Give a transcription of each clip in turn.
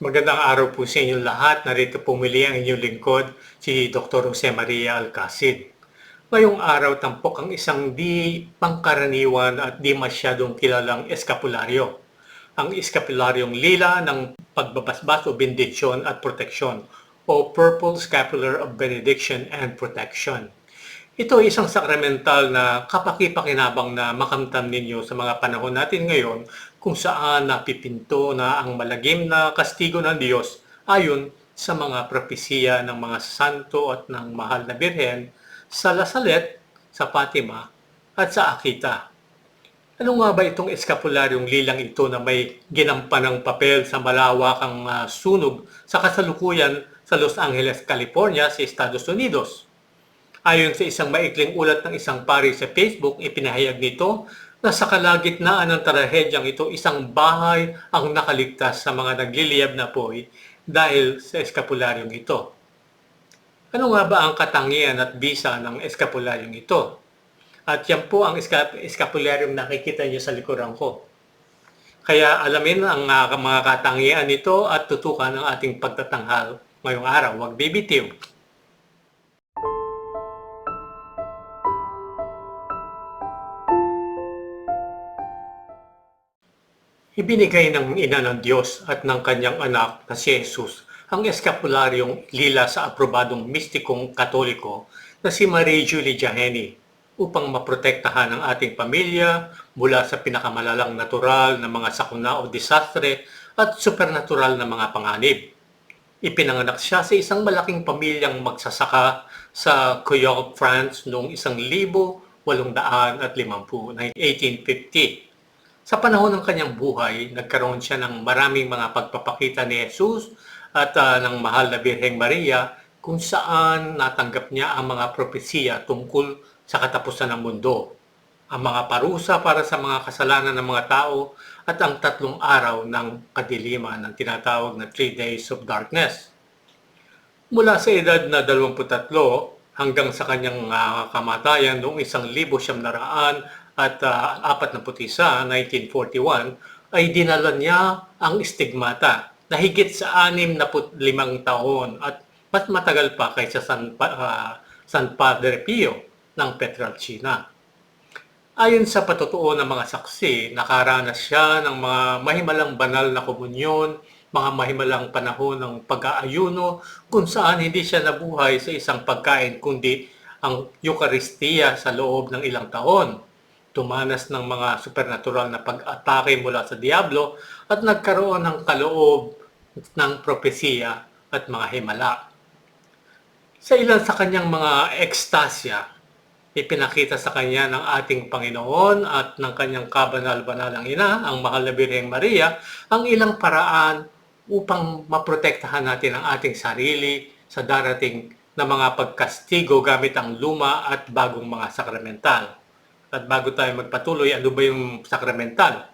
Magandang araw po sa inyong lahat. Narito pumili ang inyong lingkod, si Dr. Jose Maria Alcacid. Ngayong araw tampok ang isang di pangkaraniwan at di masyadong kilalang eskapularyo. Ang eskapularyong lila ng pagbabasbas o bendisyon at proteksyon o Purple Scapular of Benediction and Protection. Ito ay isang sakramental na kapakipakinabang na makamtan ninyo sa mga panahon natin ngayon kung saan napipinto na ang malagim na kastigo ng Diyos ayon sa mga propesiya ng mga santo at ng mahal na birhen sa Lasalet, sa Fatima at sa Akita. Ano nga ba itong eskapularyong lilang ito na may ginampanang papel sa malawakang ah, sunog sa kasalukuyan sa Los Angeles, California sa Estados Unidos? Ayon sa isang maikling ulat ng isang pari sa Facebook, ipinahayag nito na sa kalagitnaan ng trahedyang ito, isang bahay ang nakaligtas sa mga nagliliyab na poy dahil sa eskapularyong ito. Ano nga ba ang katangian at bisa ng eskapularyong ito? At yan po ang eska- eskapularyong nakikita niyo sa likuran ko. Kaya alamin ang ah, mga katangian nito at tutukan ang ating pagtatanghal ngayong araw. Huwag bibitiw. Ibinigay ng ina ng Diyos at ng kanyang anak na si Jesus ang eskapularyong lila sa aprobadong mistikong katoliko na si Marie Julie Jaheni upang maprotektahan ang ating pamilya mula sa pinakamalalang natural na mga sakuna o disastre at supernatural na mga panganib. Ipinanganak siya sa isang malaking pamilyang magsasaka sa Coyol, France noong 1850, 1850. Sa panahon ng kanyang buhay, nagkaroon siya ng maraming mga pagpapakita ni Jesus at ah, ng mahal na Birheng Maria kung saan natanggap niya ang mga propesiya tungkol sa katapusan ng mundo, ang mga parusa para sa mga kasalanan ng mga tao at ang tatlong araw ng kadiliman ng tinatawag na Three Days of Darkness. Mula sa edad na 23 hanggang sa kanyang ah, kamatayan noong 1941 at uh, 41, 1941, ay dinala niya ang stigmata na higit sa 65 taon at mas matagal pa kaysa San, ah, San Padre Pio ng Petralcina. Ayon sa patutuo ng mga saksi, nakaranas siya ng mga mahimalang banal na komunyon, mga mahimalang panahon ng pag-aayuno kung saan hindi siya nabuhay sa isang pagkain kundi ang Eucharistia sa loob ng ilang taon. Tumanas ng mga supernatural na pag-atake mula sa Diablo at nagkaroon ng kaloob ng propesiya at mga himala. Sa ilan sa kanyang mga ekstasya, ipinakita sa kanya ng ating Panginoon at ng kanyang kabanal-banalang ina, ang mahal na Birheng Maria, ang ilang paraan upang maprotektahan natin ang ating sarili sa darating na mga pagkastigo gamit ang luma at bagong mga sakramental. At bago tayo magpatuloy, ano ba yung sakramental?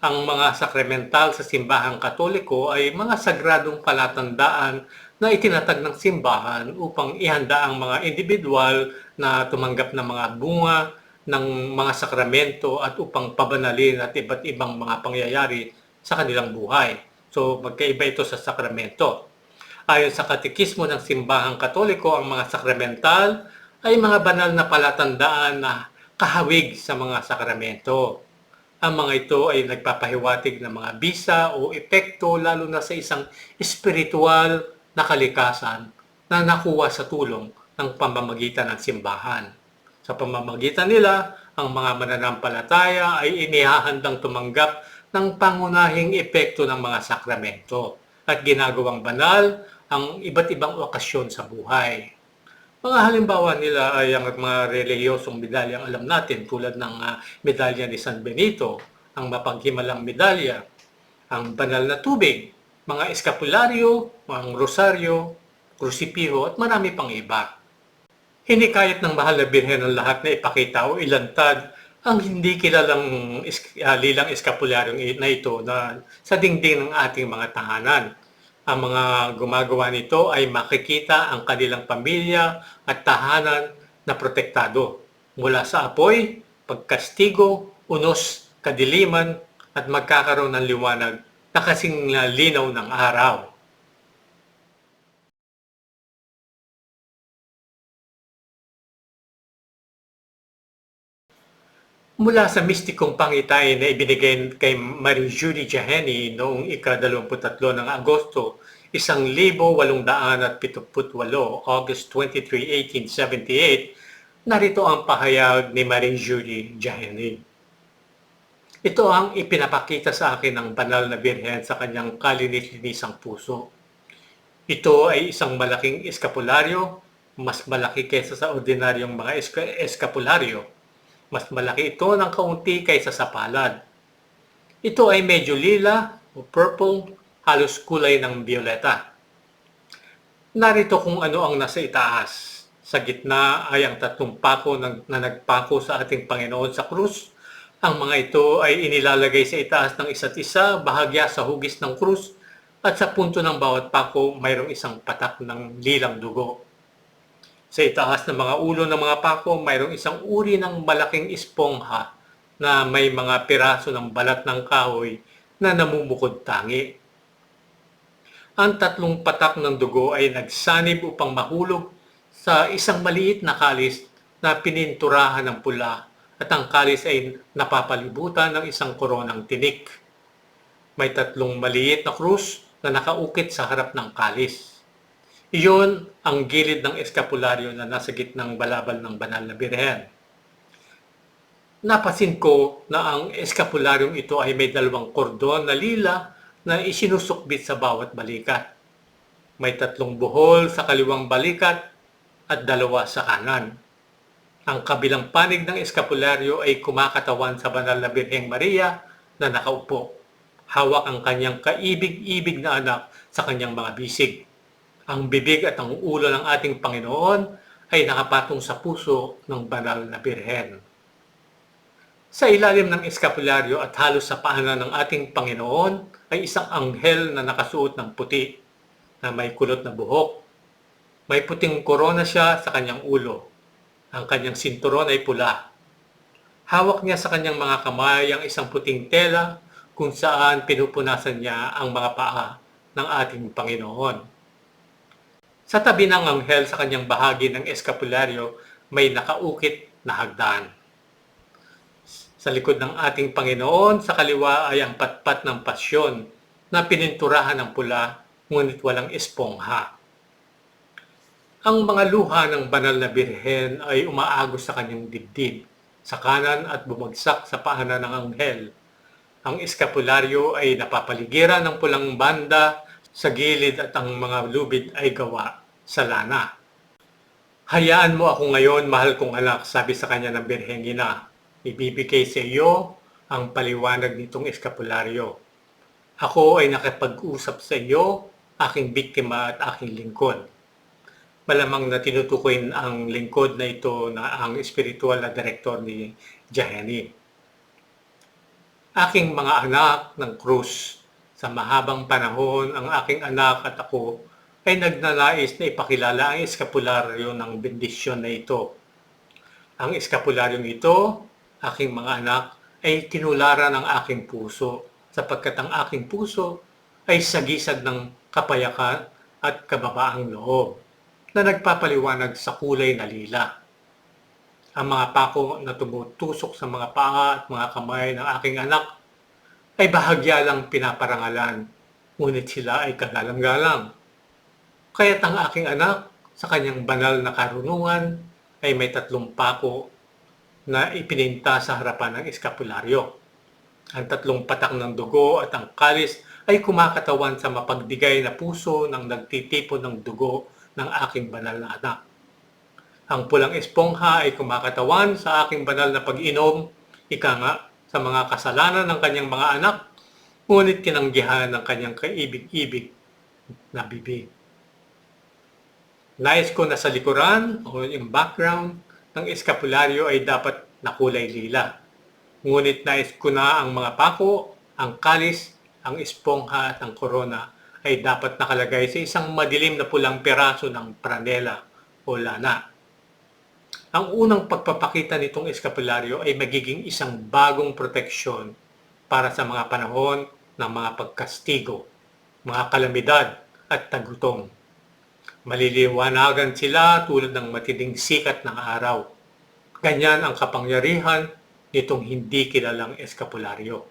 Ang mga sakramental sa simbahang katoliko ay mga sagradong palatandaan na itinatag ng simbahan upang ihanda ang mga individual na tumanggap ng mga bunga ng mga sakramento at upang pabanalin at iba't ibang mga pangyayari sa kanilang buhay. So magkaiba ito sa sakramento. Ayon sa katekismo ng simbahang katoliko, ang mga sakramental ay mga banal na palatandaan na kahawig sa mga sakramento. Ang mga ito ay nagpapahiwatig ng mga bisa o epekto lalo na sa isang espiritual na kalikasan na nakuha sa tulong ng pamamagitan ng simbahan. Sa pamamagitan nila, ang mga mananampalataya ay inihahandang tumanggap ng pangunahing epekto ng mga sakramento at ginagawang banal ang iba't ibang okasyon sa buhay. Mga halimbawa nila ay ang mga relihiyosong medalyang alam natin tulad ng ah, medalya ni San Benito, ang mapaghimalang medalya, ang banal na tubig, mga eskapularyo, ang rosaryo, krusipiho at marami pang iba. Hinikayat ng mahal na birhen ng lahat na ipakita o ilantad ang hindi kilalang ah, lilang eskapularyong i- na ito na sa dingding ng ating mga tahanan. Ang mga gumagawa nito ay makikita ang kanilang pamilya at tahanan na protektado mula sa apoy, pagkastigo, unos, kadiliman at magkakaroon ng liwanag na kasing linaw ng araw. Mula sa mistikong pangitain na ibinigay kay Marie Julie Jaheni noong ika-23 ng Agosto, 1878, August 23, 1878, narito ang pahayag ni Marie Julie Jaheni. Ito ang ipinapakita sa akin ng banal na birhen sa kanyang kalinis-linisang puso. Ito ay isang malaking eskapularyo, mas malaki kaysa sa ordinaryong mga eska- eskapularyo. Mas malaki ito ng kaunti kaysa sa palad. Ito ay medyo lila o purple, halos kulay ng violeta. Narito kung ano ang nasa itaas. Sa gitna ay ang tatlong pako na nagpako sa ating Panginoon sa krus. Ang mga ito ay inilalagay sa itaas ng isa't isa, bahagya sa hugis ng krus, at sa punto ng bawat pako mayroong isang patak ng lilang dugo. Sa itaas ng mga ulo ng mga pako, mayroong isang uri ng malaking espongha na may mga piraso ng balat ng kahoy na namumukod tangi. Ang tatlong patak ng dugo ay nagsanib upang mahulog sa isang maliit na kalis na pininturahan ng pula at ang kalis ay napapalibutan ng isang koronang tinik. May tatlong maliit na krus na nakaukit sa harap ng kalis. Iyon ang gilid ng eskapularyo na nasa gitnang balabal ng banal na birhen. Napasin ko na ang eskapularyong ito ay may dalawang kordon na lila na isinusukbit sa bawat balikat. May tatlong buhol sa kaliwang balikat at dalawa sa kanan. Ang kabilang panig ng eskapularyo ay kumakatawan sa banal na Birheng Maria na nakaupo. Hawak ang kanyang kaibig-ibig na anak sa kanyang mga bisig. Ang bibig at ang ulo ng ating Panginoon ay nakapatong sa puso ng banal na Birhen. Sa ilalim ng eskapularyo at halos sa paanan ng ating Panginoon ay isang anghel na nakasuot ng puti na may kulot na buhok. May puting korona siya sa kanyang ulo. Ang kanyang sinturon ay pula. Hawak niya sa kanyang mga kamay ang isang puting tela kung saan pinupunasan niya ang mga paa ng ating Panginoon. Sa tabi ng anghel sa kanyang bahagi ng eskapularyo may nakaukit na hagdan. Sa likod ng ating Panginoon, sa kaliwa ay ang patpat ng pasyon na pininturahan ng pula ngunit walang espongha. Ang mga luha ng banal na birhen ay umaagos sa kanyang dibdib, sa kanan at bumagsak sa paanan ng anghel. Ang eskapularyo ay napapaligiran ng pulang banda sa gilid at ang mga lubid ay gawa sa lana. Hayaan mo ako ngayon, mahal kong anak, sabi sa kanya ng Birheng Ina. Ibibigay sa iyo ang paliwanag nitong eskapularyo. Ako ay nakipag-usap sa iyo, aking biktima at aking lingkod. Malamang na tinutukoy ang lingkod na ito na ang spiritual na direktor ni Jaheni. Aking mga anak ng krus, sa mahabang panahon ang aking anak at ako ay nagnanais na ipakilala ang eskapularyo ng bendisyon na ito. Ang eskapularyong ito, aking mga anak, ay tinularan ng aking puso sapagkat ang aking puso ay sagisag ng kapayakan at kababaang loob na nagpapaliwanag sa kulay na lila. Ang mga pako na tumutusok sa mga paa at mga kamay ng aking anak ay bahagya lang pinaparangalan, ngunit sila ay kagalang-galang. Kaya't ang aking anak sa kanyang banal na karunungan ay may tatlong pako na ipininta sa harapan ng eskapularyo. Ang tatlong patak ng dugo at ang kalis ay kumakatawan sa mapagdigay na puso ng nagtitipon ng dugo ng aking banal na anak. Ang pulang espongha ay kumakatawan sa aking banal na pag-inom, ika nga, sa mga kasalanan ng kanyang mga anak, ngunit tinanggihan ng kanyang kaibig-ibig na bibig. Nais ko na sa likuran o yung background ng eskapularyo ay dapat na kulay lila. Ngunit nais ko na ang mga pako, ang kalis, ang espongha at ang korona ay dapat nakalagay sa isang madilim na pulang peraso ng pranela o lana. Ang unang pagpapakita nitong eskapularyo ay magiging isang bagong proteksyon para sa mga panahon ng mga pagkastigo, mga kalamidad at tagutom. Maliliwanagan sila tulad ng matinding sikat ng araw. Ganyan ang kapangyarihan nitong hindi kilalang eskapularyo.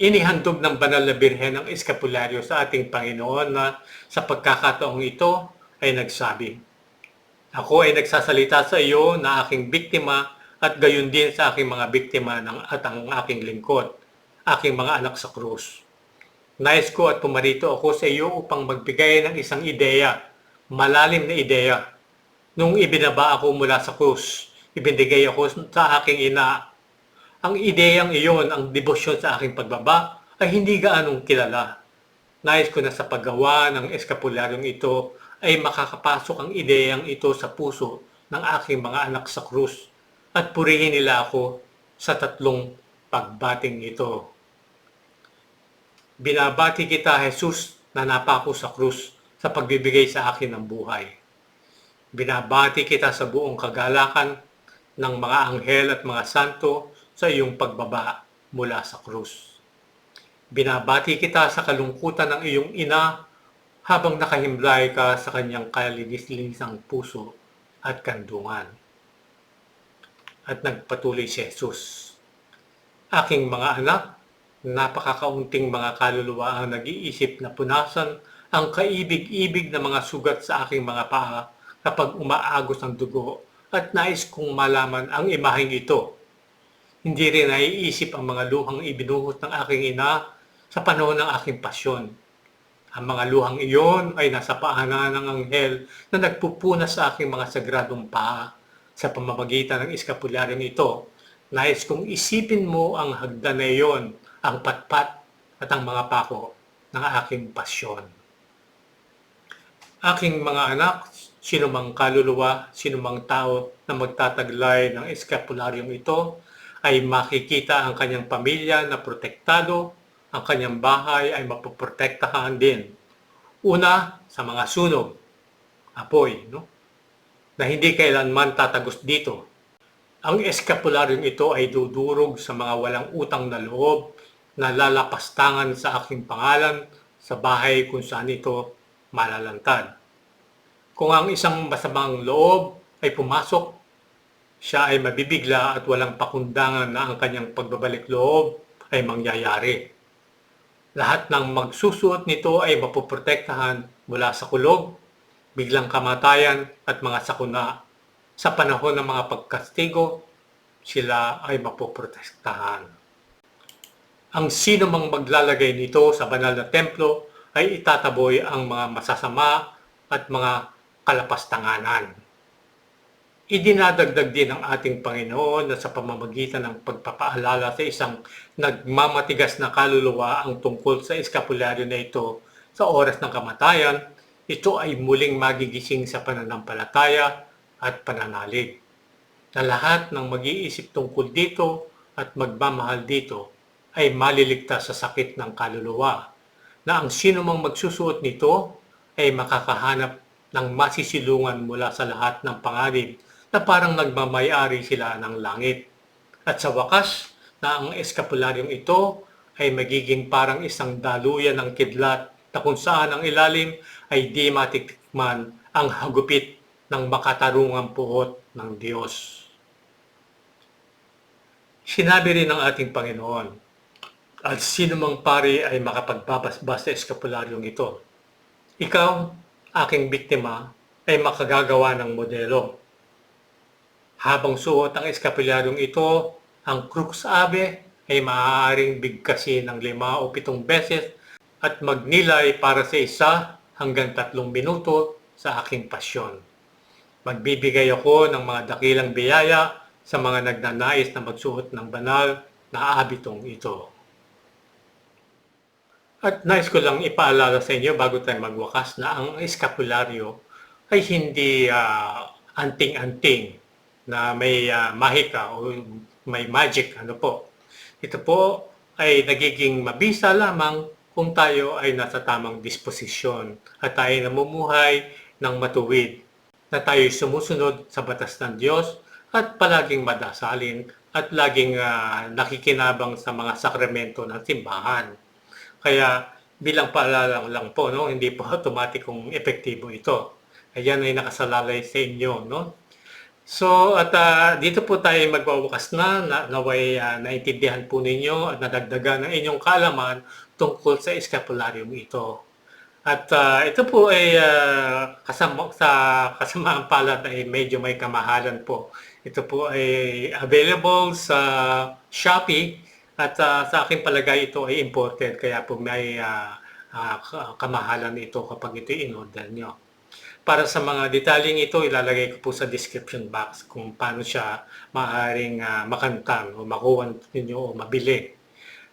Inihandog ng banal na birhen ng eskapularyo sa ating Panginoon na sa pagkakataong ito ay nagsabi, Ako ay nagsasalita sa iyo na aking biktima at gayon din sa aking mga biktima ng, at ang aking lingkod, aking mga anak sa krus. Nais ko at pumarito ako sa iyo upang magbigay ng isang ideya, malalim na ideya. Nung ibinaba ako mula sa krus, ibinigay ako sa aking ina ang ideyang iyon, ang debosyon sa aking pagbaba, ay hindi gaanong kilala. Nais ko na sa paggawa ng eskapularyong ito ay makakapasok ang ideyang ito sa puso ng aking mga anak sa krus at purihin nila ako sa tatlong pagbating ito. Binabati kita, Jesus, na napako sa krus sa pagbibigay sa akin ng buhay. Binabati kita sa buong kagalakan ng mga anghel at mga santo sa iyong pagbaba mula sa krus. Binabati kita sa kalungkutan ng iyong ina habang nakahimlay ka sa kanyang kalinis-linisang puso at kandungan. At nagpatuloy si Jesus. Aking mga anak, napakakaunting mga kaluluwa ang nag-iisip na punasan ang kaibig-ibig na mga sugat sa aking mga paa kapag umaagos ang dugo at nais kong malaman ang imaheng ito hindi rin naiisip ang mga luhang ibinuhot ng aking ina sa panahon ng aking pasyon. Ang mga luhang iyon ay nasa paanan ng anghel na nagpupuna sa aking mga sagradong paa sa pamamagitan ng eskapularyong ito. Nais kong isipin mo ang hagdan na iyon, ang patpat at ang mga pako ng aking pasyon. Aking mga anak, sinumang kaluluwa, sinumang tao na magtataglay ng eskapularyong ito, ay makikita ang kanyang pamilya na protektado, ang kanyang bahay ay mapoprotektahan din. Una, sa mga sunog, apoy, no? na hindi kailanman tatagos dito. Ang eskapularyong ito ay dudurog sa mga walang utang na loob na lalapastangan sa aking pangalan sa bahay kung saan ito malalantad. Kung ang isang masamang loob ay pumasok siya ay mabibigla at walang pakundangan na ang kanyang pagbabalik loob ay mangyayari. Lahat ng magsusuot nito ay mapoprotektahan mula sa kulog, biglang kamatayan at mga sakuna. Sa panahon ng mga pagkastigo, sila ay mapoprotektahan. Ang sino mang maglalagay nito sa banal na templo ay itataboy ang mga masasama at mga kalapastanganan. Idinadagdag din ng ating Panginoon na sa pamamagitan ng pagpapaalala sa isang nagmamatigas na kaluluwa ang tungkol sa eskapularyo na ito sa oras ng kamatayan, ito ay muling magigising sa pananampalataya at pananalig. Na lahat ng mag-iisip tungkol dito at magmamahal dito ay maliligtas sa sakit ng kaluluwa na ang sino mang magsusuot nito ay makakahanap ng masisilungan mula sa lahat ng panganib na parang nagmamayari sila ng langit. At sa wakas, na ang eskapularyong ito ay magiging parang isang daluyan ng kidlat na kung saan ang ilalim ay di matikman ang hagupit ng makatarungang puhot ng Diyos. Sinabi rin ng ating Panginoon, at sino mang pari ay makapagbabasbas sa eskapularyong ito. Ikaw, aking biktima, ay makagagawa ng modelo habang suot ang eskapularyong ito, ang crux ave ay maaaring bigkasin ng lima o pitong beses at magnilay para sa isa hanggang tatlong minuto sa aking pasyon. Magbibigay ako ng mga dakilang biyaya sa mga nagnanais na magsuot ng banal na abitong ito. At nais ko lang ipaalala sa inyo bago tayo magwakas na ang eskapularyo ay hindi uh, anting-anting na may uh, mahika o may magic ano po. Ito po ay nagiging mabisa lamang kung tayo ay nasa tamang disposisyon at tayo namumuhay ng matuwid na tayo sumusunod sa batas ng Diyos at palaging madasalin at laging ah, nakikinabang sa mga sakramento ng simbahan. Kaya bilang paalala lang po, no, hindi po automatic kung epektibo ito. Ayan ay nakasalalay sa inyo, no? So, at ah, dito po tayo magwawakas na, na naway ah, naintindihan po ninyo at nadagdagan ng inyong kaalaman tungkol sa escapularium ito. At ah, ito po ay ah, kasama, sa kasamaang palad ay medyo may kamahalan po. Ito po ay available sa Shopee at ah, sa aking palagay ito ay imported kaya po may ah, ka- kamahalan ito kapag ito in-order nyo. Para sa mga detaling ito, ilalagay ko po sa description box kung paano siya maaaring ah, makantan o makuha ninyo o mabili.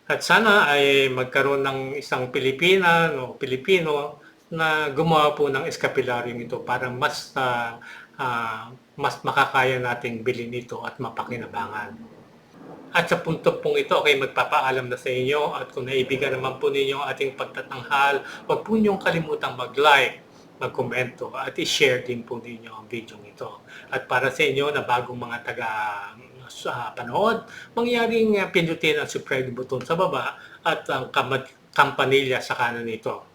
At sana ay magkaroon ng isang Pilipina o Pilipino na gumawa po ng escapularium ito para mas ah, ah, mas makakaya nating bilhin ito at mapakinabangan. At sa punto pong ito, okay, magpapaalam na sa inyo at kung naibigan naman po ninyo ating pagtatanghal, huwag po niyong kalimutang mag-like, mag-komento at i-share din po ninyo ang video ito. At para sa inyo na bagong mga taga sa panood, mangyaring uh, pindutin ang subscribe button sa baba at ang kam- kampanilya sa kanan nito.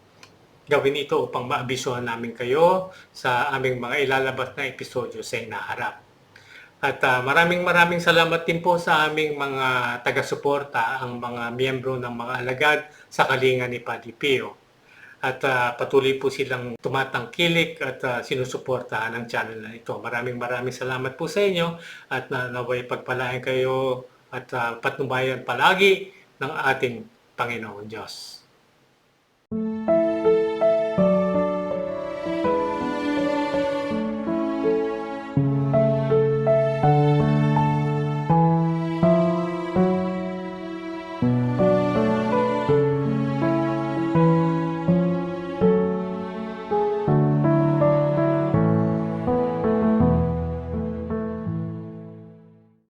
Gawin ito upang maabisuhan namin kayo sa aming mga ilalabas na episodyo sa inaharap. At ah, maraming maraming salamat din po sa aming mga taga-suporta, ang mga miyembro ng mga alagad sa kalinga ni Padre Pio. At ah, patuloy po silang tumatangkilik at ah, sinusuportahan ang channel na ito. Maraming maraming salamat po sa inyo at na naway pagpalain kayo at ah, patnubayan palagi ng ating Panginoon Diyos.